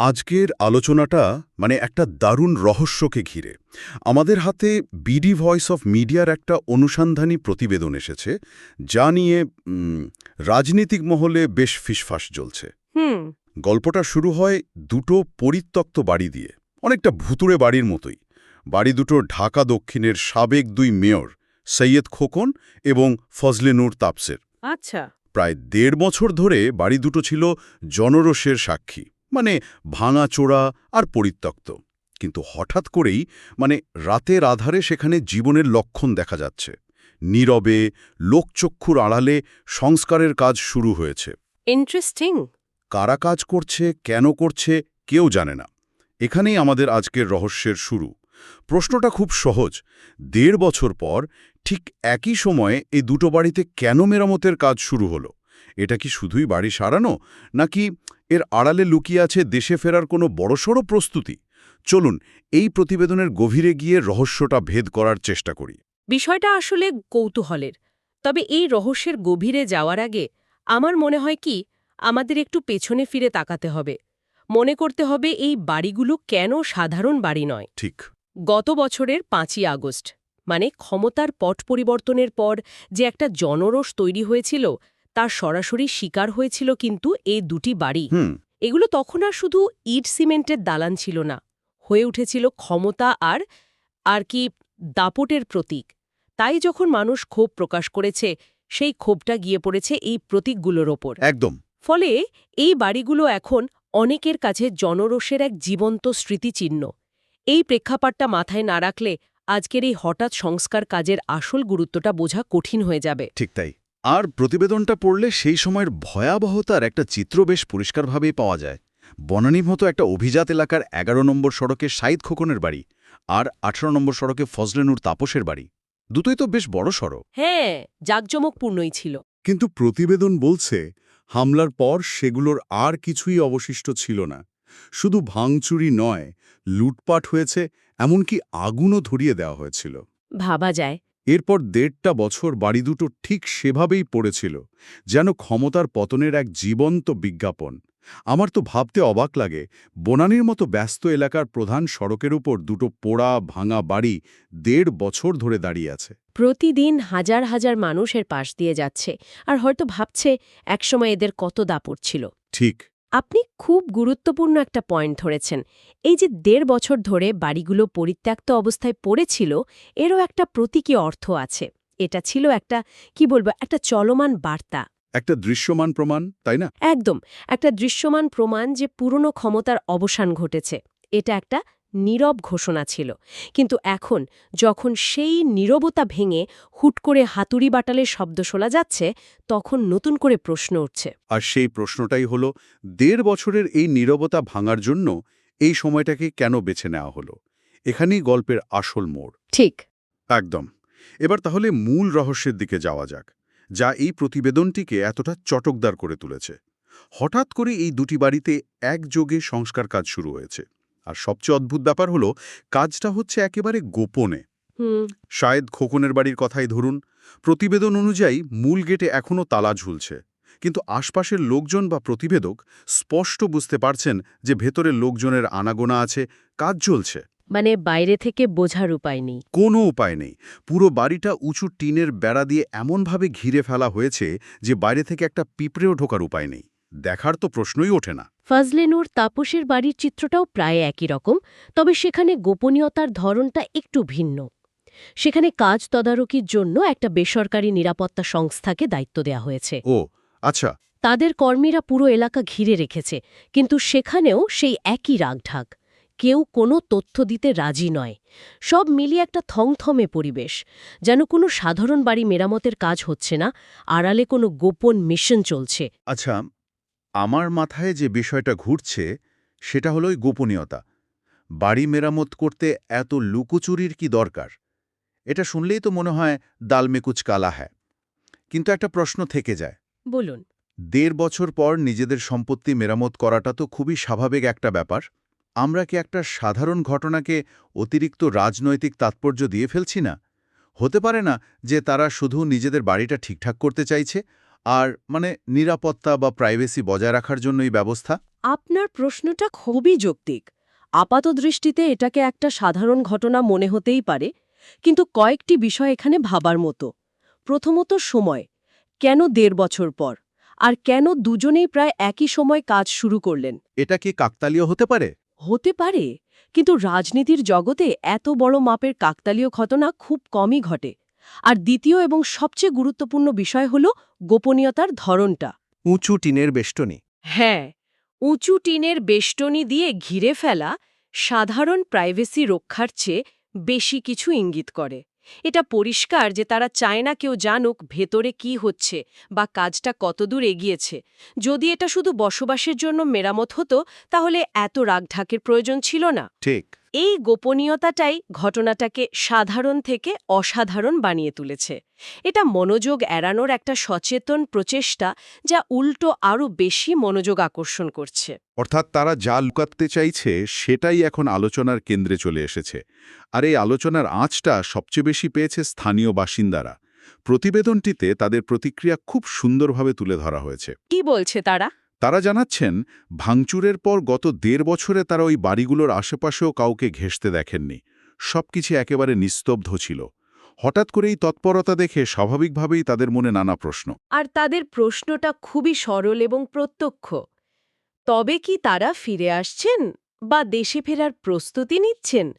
আজকের আলোচনাটা মানে একটা দারুণ রহস্যকে ঘিরে। আমাদের হাতে বিডি ভয়েস অফ মিডিয়ার একটা অনুসন্ধানী প্রতিবেদন এসেছে যা নিয়ে রাজনীতিক মহলে বেশ ফিসফাস জ্বলছে গল্পটা শুরু হয় দুটো পরিত্যক্ত বাড়ি দিয়ে অনেকটা ভুতুড়ে বাড়ির মতোই। বাড়ি দুটো ঢাকা দক্ষিণের সাবেক দুই মেয়র সৈয়দ খোকন এবং ফজলে নূর তাপসের। আচ্ছা। প্রায় দেড় বছর ধরে বাড়ি দুটো ছিল জনরোষের সাক্ষী। মানে ভাঙাচোরা আর পরিত্যক্ত। কিন্তু হঠাৎ করেই মানে রাতের আধারে সেখানে জীবনের লক্ষণ দেখা যাচ্ছে। নীরবে লোকচক্ষুর আড়ালে সংস্কারের কাজ শুরু হয়েছে। ইন্টারেস্টিং কারা কাজ করছে কেন করছে কেউ জানে না। এখানেই আমাদের আজকের রহস্যের শুরু। প্রশ্নটা খুব সহজ। দেড় বছর পর ঠিক একই সময়ে এই দুটো বাড়িতে কেন মেরামতের কাজ শুরু হলো? এটা কি শুধুই বাড়ি সারানো? নাকি এর আড়ালে লুকিয়ে আছে দেশে ফেরার কোনো বড়সড় প্রস্তুতি? চলুন এই প্রতিবেদনের গভীরে গিয়ে রহস্যটা ভেদ করার চেষ্টা করি। বিষয়টা আসলে কৌতূহলের। তবে এই রহস্যের গভীরে যাওয়ার আগে আমার মনে হয় কি আমাদের একটু পেছনে ফিরে তাকাতে হবে। মনে করতে হবে এই বাড়িগুলো কেন সাধারণ বাড়ি নয়। ঠিক। গত বছরের পাঁচই আগস্ট মানে ক্ষমতার পট পরিবর্তনের পর যে একটা জনরোষ তৈরি হয়েছিল তার সরাসরি শিকার হয়েছিল কিন্তু এই দুটি বাড়ি। এগুলো তখন আর শুধু ইট সিমেন্টের দালান ছিল না হয়ে উঠেছিল ক্ষমতা আর আর কি দাপটের প্রতীক। তাই যখন মানুষ ক্ষোভ প্রকাশ করেছে সেই ক্ষোভটা গিয়ে পড়েছে এই প্রতীকগুলোর ওপর। একদম। ফলে এই বাড়িগুলো এখন অনেকের কাছে জনরোষের এক জীবন্ত স্মৃতিচিহ্ন। এই প্রেক্ষাপটটা মাথায় না রাখলে আজকের এই হঠাৎ সংস্কার কাজের আসল গুরুত্বটা বোঝা কঠিন হয়ে যাবে। ঠিক তাই। আর প্রতিবেদনটা পড়লে সেই সময়ের ভয়াবহতার একটা চিত্র বেশ পরিষ্কারভাবেই পাওয়া যায়। বনানীর মতো একটা অভিজাত এলাকার এগারো নম্বর সড়কে সাইদ খোকনের বাড়ি আর আঠারো নম্বর সড়কে ফজলেনুর তাপসের বাড়ি। দুটোই তো বেশ বড় সড়ক। হ্যাঁ জাঁকজমকপূর্ণই ছিল। কিন্তু প্রতিবেদন বলছে হামলার পর সেগুলোর আর কিছুই অবশিষ্ট ছিল না। শুধু ভাঙচুরি নয় লুটপাট হয়েছে এমনকি আগুনও ধরিয়ে দেওয়া হয়েছিল। ভাবা যায় এরপর দেড়টা বছর বাড়ি দুটো ঠিক সেভাবেই পড়েছিল যেন ক্ষমতার পতনের এক জীবন্ত বিজ্ঞাপন। আমার তো ভাবতে অবাক লাগে বনানীর মতো ব্যস্ত এলাকার প্রধান সড়কের উপর দুটো পোড়া ভাঙা বাড়ি দেড় বছর ধরে দাঁড়িয়ে আছে। প্রতিদিন হাজার হাজার মানুষের পাশ দিয়ে যাচ্ছে আর হয়তো ভাবছে একসময় এদের কত দাপট ছিল। ঠিক। আপনি খুব গুরুত্বপূর্ণ একটা পয়েন্ট ধরেছেন। এই যে দেড় বছর ধরে বাড়িগুলো পরিত্যক্ত অবস্থায় পড়েছিল এরও একটা প্রতীকী অর্থ আছে। এটা ছিল একটা কি বলব একটা চলমান বার্তা। একটা দৃশ্যমান প্রমাণ তাই না? একদম একটা দৃশ্যমান প্রমাণ যে পুরনো ক্ষমতার অবসান ঘটেছে। এটা একটা নীরব ঘোষণা ছিল। কিন্তু এখন যখন সেই নীরবতা ভেঙে হুট করে হাতুড়ি বাটালের শব্দ শোনা যাচ্ছে তখন নতুন করে প্রশ্ন উঠছে। আর সেই প্রশ্নটাই হলো দেড় বছরের এই নীরবতা ভাঙার জন্য এই সময়টাকে কেন বেছে নেওয়া হলো? এখানেই গল্পের আসল মোড়। ঠিক। একদম। এবার তাহলে মূল রহস্যের দিকে যাওয়া যাক যা এই প্রতিবেদনটিকে এতটা চটকদার করে তুলেছে। হঠাৎ করে এই দুটি বাড়িতে একযোগে সংস্কার কাজ শুরু হয়েছে। আর সবচেয়ে অদ্ভুত ব্যাপার হলো কাজটা হচ্ছে একেবারে গোপনে। শায়দ খোকনের বাড়ির কথাই ধরুন প্রতিবেদন অনুযায়ী মূল গেটে এখনও তালা ঝুলছে। কিন্তু আশপাশের লোকজন বা প্রতিবেদক স্পষ্ট বুঝতে পারছেন যে ভেতরে লোকজনের আনাগোনা আছে কাজ চলছে। মানে বাইরে থেকে বোঝার উপায় নেই। কোনো উপায় নেই। পুরো বাড়িটা উঁচু টিনের বেড়া দিয়ে এমনভাবে ঘিরে ফেলা হয়েছে যে বাইরে থেকে একটা পিঁপড়েও ঢোকার উপায় নেই। দেখার তো প্রশ্নই ওঠে না। ফজলেনুর তাপসের বাড়ির চিত্রটাও প্রায় একই রকম তবে সেখানে গোপনীয়তার ধরনটা একটু ভিন্ন। সেখানে কাজ তদারকির জন্য একটা বেসরকারি নিরাপত্তা সংস্থাকে দায়িত্ব দেয়া হয়েছে। ও আচ্ছা। তাদের কর্মীরা পুরো এলাকা ঘিরে রেখেছে কিন্তু সেখানেও সেই একই রাগঢাক। কেউ কোনো তথ্য দিতে রাজি নয়। সব মিলিয়ে একটা থমথমে পরিবেশ। যেন কোনো সাধারণ বাড়ি মেরামতের কাজ হচ্ছে না আড়ালে কোনো গোপন মিশন চলছে। আচ্ছা আমার মাথায় যে বিষয়টা ঘুরছে সেটা হলো ওই গোপনীয়তা। বাড়ি মেরামত করতে এত লুকোচুরির কি দরকার? এটা শুনলেই তো মনে হয় দালমেকুচ কালা হ্যায়। কিন্তু একটা প্রশ্ন থেকে যায়। বলুন। দেড় বছর পর নিজেদের সম্পত্তি মেরামত করাটা তো খুবই স্বাভাবিক একটা ব্যাপার। আমরা কি একটা সাধারণ ঘটনাকে অতিরিক্ত রাজনৈতিক তাৎপর্য দিয়ে ফেলছি না? হতে পারে না যে তারা শুধু নিজেদের বাড়িটা ঠিকঠাক করতে চাইছে আর মানে নিরাপত্তা বা প্রাইভেসি বজায় রাখার জন্য এই ব্যবস্থা? আপনার প্রশ্নটা খুবই যৌক্তিক। আপাত দৃষ্টিতে এটাকে একটা সাধারণ ঘটনা মনে হতেই পারে কিন্তু কয়েকটি বিষয় এখানে ভাবার মতো। প্রথমত সময় কেন দেড় বছর পর আর কেন দুজনেই প্রায় একই সময় কাজ শুরু করলেন? এটা কি কাকতালীয় হতে পারে? হতে পারে কিন্তু রাজনীতির জগতে এত বড় মাপের কাকতালীয় ঘটনা খুব কমই ঘটে। আর দ্বিতীয় এবং সবচেয়ে গুরুত্বপূর্ণ বিষয় হল গোপনীয়তার ধরনটা। উঁচু টিনের বেষ্টনী। হ্যাঁ উঁচু টিনের বেষ্টনী দিয়ে ঘিরে ফেলা সাধারণ প্রাইভেসি রক্ষার চেয়ে বেশি কিছু ইঙ্গিত করে। এটা পরিষ্কার যে তারা চায় না কেউ জানুক ভেতরে কি হচ্ছে বা কাজটা কতদূর এগিয়েছে। যদি এটা শুধু বসবাসের জন্য মেরামত হতো তাহলে এত রাগঢাকের প্রয়োজন ছিল না। ঠিক। এই গোপনীয়তাটাই ঘটনাটাকে সাধারণ থেকে অসাধারণ বানিয়ে তুলেছে। এটা মনোযোগ এড়ানোর একটা সচেতন প্রচেষ্টা যা উল্টো আরও বেশি মনোযোগ আকর্ষণ করছে। অর্থাৎ তারা যা লুকাতে চাইছে সেটাই এখন আলোচনার কেন্দ্রে চলে এসেছে। আর এই আলোচনার আঁচটা সবচেয়ে বেশি পেয়েছে স্থানীয় বাসিন্দারা। প্রতিবেদনটিতে তাদের প্রতিক্রিয়া খুব সুন্দরভাবে তুলে ধরা হয়েছে। কি বলছে তারা? তারা জানাচ্ছেন, ভাঙচুরের পর গত দেড় বছরে তারা ওই বাড়িগুলোর আশেপাশেও কাউকে ঘেঁষতে দেখেননি। সবকিছু একেবারে নিস্তব্ধ ছিল। হঠাৎ করেই তৎপরতা দেখে স্বাভাবিকভাবেই তাদের মনে নানা প্রশ্ন। আর তাদের প্রশ্নটা খুবই সরল এবং প্রত্যক্ষ। তবে কি তারা ফিরে আসছেন বা দেশে ফেরার প্রস্তুতি নিচ্ছেন?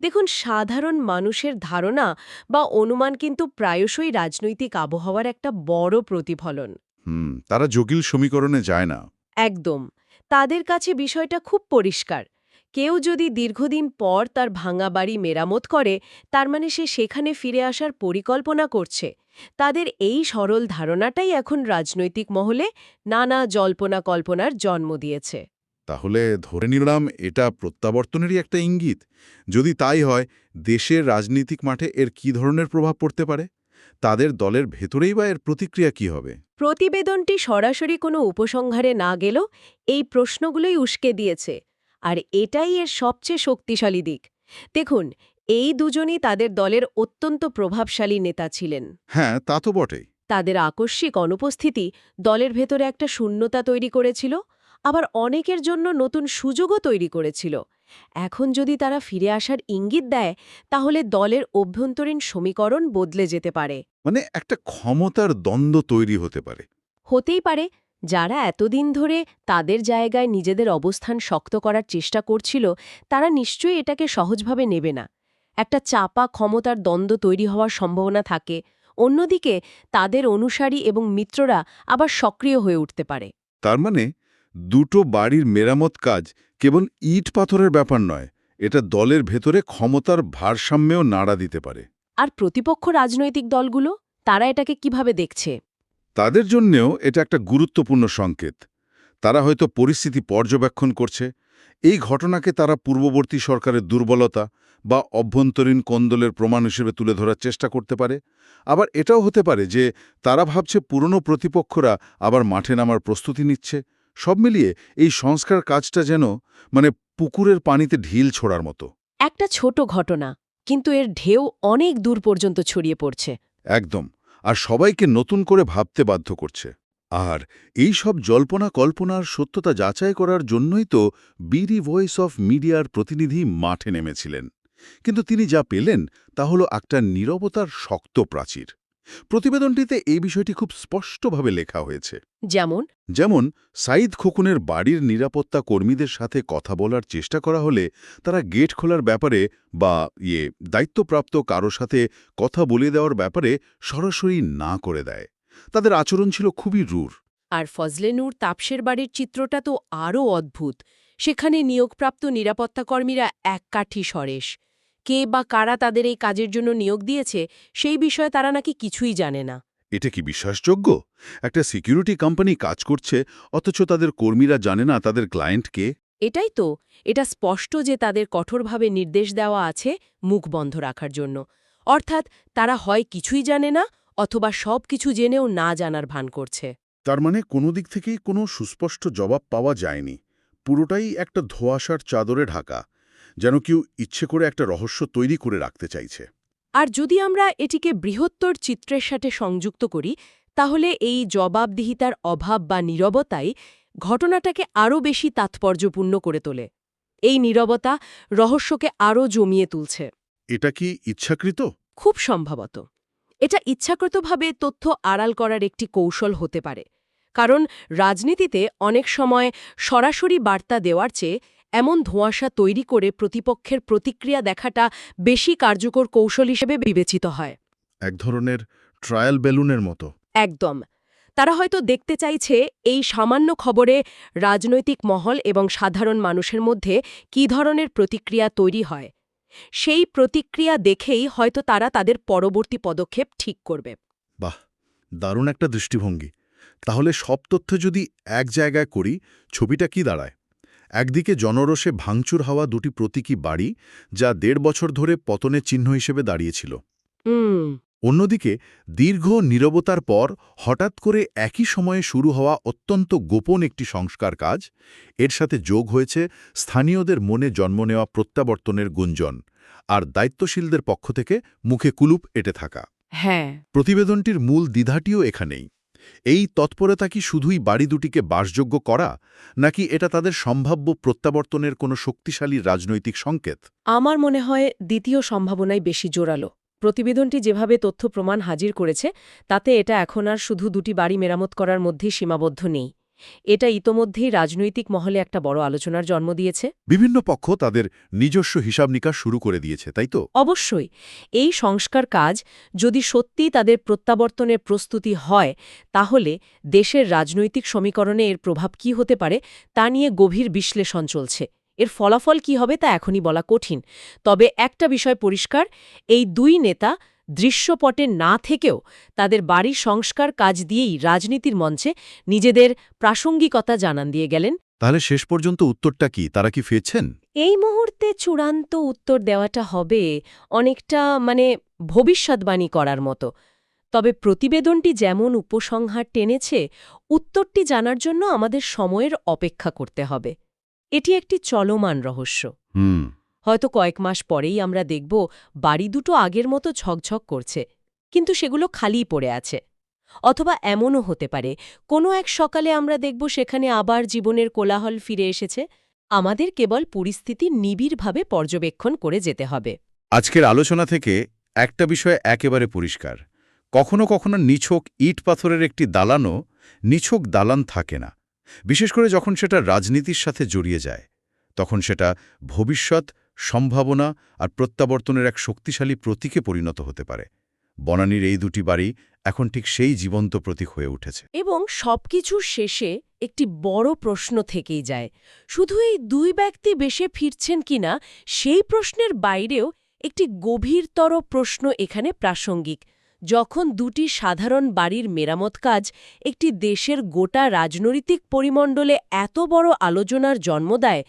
দেখুন, সাধারণ মানুষের ধারণা বা অনুমান কিন্তু প্রায়শই রাজনৈতিক আবহাওয়ার একটা বড় প্রতিফলন। হুম তারা জটিল সমীকরণে যায় না। একদম। তাদের কাছে বিষয়টা খুব পরিষ্কার। কেউ যদি দীর্ঘদিন পর তার ভাঙা বাড়ি মেরামত করে তার মানে সে সেখানে ফিরে আসার পরিকল্পনা করছে। তাদের এই সরল ধারণাটাই এখন রাজনৈতিক মহলে নানা জল্পনা কল্পনার জন্ম দিয়েছে। তাহলে ধরে নিলাম এটা প্রত্যাবর্তনেরই একটা ইঙ্গিত। যদি তাই হয় দেশের রাজনীতিক মাঠে এর কি ধরনের প্রভাব পড়তে পারে? তাদের দলের ভেতরেই বা এর প্রতিক্রিয়া কি হবে? প্রতিবেদনটি সরাসরি কোনো উপসংহারে না গেলেও এই প্রশ্নগুলোই উস্কে দিয়েছে আর এটাই এর সবচেয়ে শক্তিশালী দিক। দেখুন এই দুজনই তাদের দলের অত্যন্ত প্রভাবশালী নেতা ছিলেন। হ্যাঁ তা তো বটেই। তাদের আকস্মিক অনুপস্থিতি দলের ভেতরে একটা শূন্যতা তৈরি করেছিল আবার অনেকের জন্য নতুন সুযোগও তৈরি করেছিল। এখন যদি তারা ফিরে আসার ইঙ্গিত দেয় তাহলে দলের অভ্যন্তরীণ সমীকরণ বদলে যেতে পারে। মানে একটা ক্ষমতার দ্বন্দ্ব তৈরি হতে পারে। হতেই পারে যারা এতদিন ধরে তাদের জায়গায় নিজেদের অবস্থান শক্ত করার চেষ্টা করছিল তারা নিশ্চয়ই এটাকে সহজভাবে নেবে না। একটা চাপা ক্ষমতার দ্বন্দ্ব তৈরি হওয়ার সম্ভাবনা থাকে অন্যদিকে তাদের অনুসারী এবং মিত্ররা আবার সক্রিয় হয়ে উঠতে পারে। তার মানে দুটো বাড়ির মেরামত কাজ কেবল ইট পাথরের ব্যাপার নয় এটা দলের ভেতরে ক্ষমতার ভারসাম্যেও নাড়া দিতে পারে। আর প্রতিপক্ষ রাজনৈতিক দলগুলো তারা এটাকে কীভাবে দেখছে? তাদের জন্যেও এটা একটা গুরুত্বপূর্ণ সংকেত। তারা হয়তো পরিস্থিতি পর্যবেক্ষণ করছে এই ঘটনাকে তারা পূর্ববর্তী সরকারের দুর্বলতা বা অভ্যন্তরীণ কোন্দলের প্রমাণ হিসেবে তুলে ধরার চেষ্টা করতে পারে। আবার এটাও হতে পারে যে তারা ভাবছে পুরনো প্রতিপক্ষরা আবার মাঠে নামার প্রস্তুতি নিচ্ছে। সব মিলিয়ে এই সংস্কার কাজটা যেন মানে পুকুরের পানিতে ঢিল ছোড়ার মতো। একটা ছোট ঘটনা। কিন্তু এর ঢেউ অনেক দূর পর্যন্ত ছড়িয়ে পড়ছে। একদম। আর সবাইকে নতুন করে ভাবতে বাধ্য করছে। আর এই সব জল্পনা কল্পনার সত্যতা যাচাই করার জন্যই তো বিডি ভয়েস অফ মিডিয়ার প্রতিনিধি মাঠে নেমেছিলেন। কিন্তু তিনি যা পেলেন তা হল একটা নিরবতার শক্ত প্রাচীর। প্রতিবেদনটিতে এই বিষয়টি খুব স্পষ্টভাবে লেখা হয়েছে। যেমন? যেমন সাইদ খোকনের বাড়ির নিরাপত্তা কর্মীদের সাথে কথা বলার চেষ্টা করা হলে তারা গেট খোলার ব্যাপারে বা ইয়ে দায়িত্বপ্রাপ্ত কারও সাথে কথা বলে দেওয়ার ব্যাপারে সরাসরি না করে দেয়। তাদের আচরণ ছিল খুবই রূঢ় আর ফজলেনুর তাপসের বাড়ির চিত্রটা তো আরও অদ্ভুত। সেখানে নিয়োগপ্রাপ্ত নিরাপত্তাকর্মীরা এক কাঠি সরেশ। কে বা কারা তাদের এই কাজের জন্য নিয়োগ দিয়েছে সেই বিষয়ে তারা নাকি কিছুই জানে না। এটা কি বিশ্বাসযোগ্য? একটা সিকিউরিটি কোম্পানি কাজ করছে অথচ তাদের কর্মীরা জানে না তাদের ক্লায়েন্ট কে। এটাই তো এটা স্পষ্ট যে তাদের কঠোরভাবে নির্দেশ দেওয়া আছে মুখ বন্ধ রাখার জন্য। অর্থাৎ তারা হয় কিছুই জানে না অথবা সব কিছু জেনেও না জানার ভান করছে। তার মানে কোনো দিক থেকেই কোনো সুস্পষ্ট জবাব পাওয়া যায়নি। পুরোটাই একটা ধোয়াশার চাদরে ঢাকা। যেন কেউ ইচ্ছে করে একটা রহস্য তৈরি করে রাখতে চাইছে। আর যদি আমরা এটিকে বৃহত্তর চিত্রের সাথে সংযুক্ত করি তাহলে এই জবাবদিহিতার অভাব বা নীরবতাই ঘটনাটাকে আরও বেশি তাৎপর্যপূর্ণ করে তোলে। এই নীরবতা রহস্যকে আরও জমিয়ে তুলছে। এটা কি ইচ্ছাকৃত? খুব সম্ভবত। এটা ইচ্ছাকৃতভাবে তথ্য আড়াল করার একটি কৌশল হতে পারে। কারণ রাজনীতিতে অনেক সময় সরাসরি বার্তা দেওয়ার চেয়ে এমন ধোঁয়াশা তৈরি করে প্রতিপক্ষের প্রতিক্রিয়া দেখাটা বেশি কার্যকর কৌশল হিসেবে বিবেচিত হয়। এক ধরনের ট্রায়াল বেলুনের মতো। একদম। তারা হয়তো দেখতে চাইছে এই সামান্য খবরে রাজনৈতিক মহল এবং সাধারণ মানুষের মধ্যে কী ধরনের প্রতিক্রিয়া তৈরি হয়। সেই প্রতিক্রিয়া দেখেই হয়তো তারা তাদের পরবর্তী পদক্ষেপ ঠিক করবে। বাহ! দারুণ একটা দৃষ্টিভঙ্গি। তাহলে সব তথ্য যদি এক জায়গায় করি ছবিটা কি দাঁড়ায়? একদিকে জনরসে ভাঙচুর হওয়া দুটি প্রতীকী বাড়ি যা দেড় বছর ধরে পতনের চিহ্ন হিসেবে দাঁড়িয়েছিল। অন্যদিকে দীর্ঘ নীরবতার পর হঠাৎ করে একই সময়ে শুরু হওয়া অত্যন্ত গোপন একটি সংস্কার কাজ। এর সাথে যোগ হয়েছে স্থানীয়দের মনে জন্ম নেওয়া প্রত্যাবর্তনের গুঞ্জন আর দায়িত্বশীলদের পক্ষ থেকে মুখে কুলুপ এটে থাকা। হ্যাঁ। প্রতিবেদনটির মূল দ্বিধাটিও এখানেই। এই তৎপরতা কি শুধুই বাড়ি দুটিকে বাসযোগ্য করা, নাকি এটা তাদের সম্ভাব্য প্রত্যাবর্তনের কোনো শক্তিশালী রাজনৈতিক সংকেত? আমার মনে হয় দ্বিতীয় সম্ভাবনাই বেশি জোরালো। প্রতিবেদনটি যেভাবে তথ্য প্রমাণ হাজির করেছে, তাতে এটা এখন আর শুধু দুটি বাড়ি মেরামত করার মধ্যেই সীমাবদ্ধ নেই। এটা ইতোমধ্যেই রাজনৈতিক মহলে একটা বড় আলোচনার জন্ম দিয়েছে। বিভিন্ন পক্ষ তাদের নিজস্ব হিসাব নিকাশ শুরু করে দিয়েছে তাই তো? অবশ্যই। এই সংস্কার কাজ যদি সত্যি তাদের প্রত্যাবর্তনের প্রস্তুতি হয় তাহলে দেশের রাজনৈতিক সমীকরণে এর প্রভাব কি হতে পারে তা নিয়ে গভীর বিশ্লেষণ চলছে। এর ফলাফল কি হবে তা এখনই বলা কঠিন। তবে একটা বিষয় পরিষ্কার এই দুই নেতা দৃশ্যপটে না থেকেও তাদের বাড়ি সংস্কার কাজ দিয়েই রাজনীতির মঞ্চে নিজেদের প্রাসঙ্গিকতা জানান দিয়ে গেলেন। তাহলে শেষ পর্যন্ত উত্তরটা কি? তারা কি ফেরছেন? এই মুহূর্তে চূড়ান্ত উত্তর দেওয়াটা হবে অনেকটা মানে ভবিষ্যৎবাণী করার মতো। তবে প্রতিবেদনটি যেমন উপসংহার টেনেছে উত্তরটি জানার জন্য আমাদের সময়ের অপেক্ষা করতে হবে। এটি একটি চলমান রহস্য। হুম। হয়তো কয়েক মাস পরেই আমরা দেখব বাড়ি দুটো আগের মতো ঝকঝক করছে, কিন্তু সেগুলো খালিই পড়ে আছে। অথবা এমনও হতে পারে, কোনো এক সকালে আমরা দেখব সেখানে আবার জীবনের কোলাহল ফিরে এসেছে, আমাদের কেবল পরিস্থিতি নিবিড়ভাবে পর্যবেক্ষণ করে যেতে হবে। আজকের আলোচনা থেকে একটা বিষয় একেবারে পরিষ্কার, কখনো কখনো নিছক ইট পাথরের একটি দালানও নিছক দালান থাকে না, বিশেষ করে যখন সেটা রাজনীতির সাথে জড়িয়ে যায়, তখন সেটা ভবিষ্যৎ সম্ভাবনা আর প্রত্যাবর্তনের এক শক্তিশালী প্রতীকে পরিণত হতে পারে। বনানীর এই দুটি বাড়ি এখন ঠিক সেই জীবন্ত প্রতীক হয়ে উঠেছে। এবং সবকিছুর শেষে একটি বড় প্রশ্ন থেকেই যায়, শুধু এই দুই ব্যক্তি বেশে ফিরছেন কিনা সেই প্রশ্নের বাইরেও একটি গভীরতর প্রশ্ন এখানে প্রাসঙ্গিক। যখন দুটি সাধারণ বাড়ির মেরামত কাজ একটি দেশের গোটা রাজনৈতিক পরিমণ্ডলে এত বড় আলোচনার জন্ম দেয়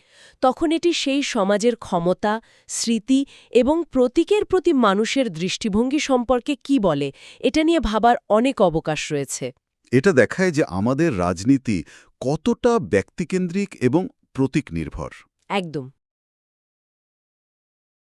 তখন এটি সেই সমাজের ক্ষমতা স্মৃতি এবং প্রতীকের প্রতি মানুষের দৃষ্টিভঙ্গি সম্পর্কে কি বলে এটা নিয়ে ভাবার অনেক অবকাশ রয়েছে। এটা দেখায় যে আমাদের রাজনীতি কতটা ব্যক্তিকেন্দ্রিক এবং প্রতীক নির্ভর একদম।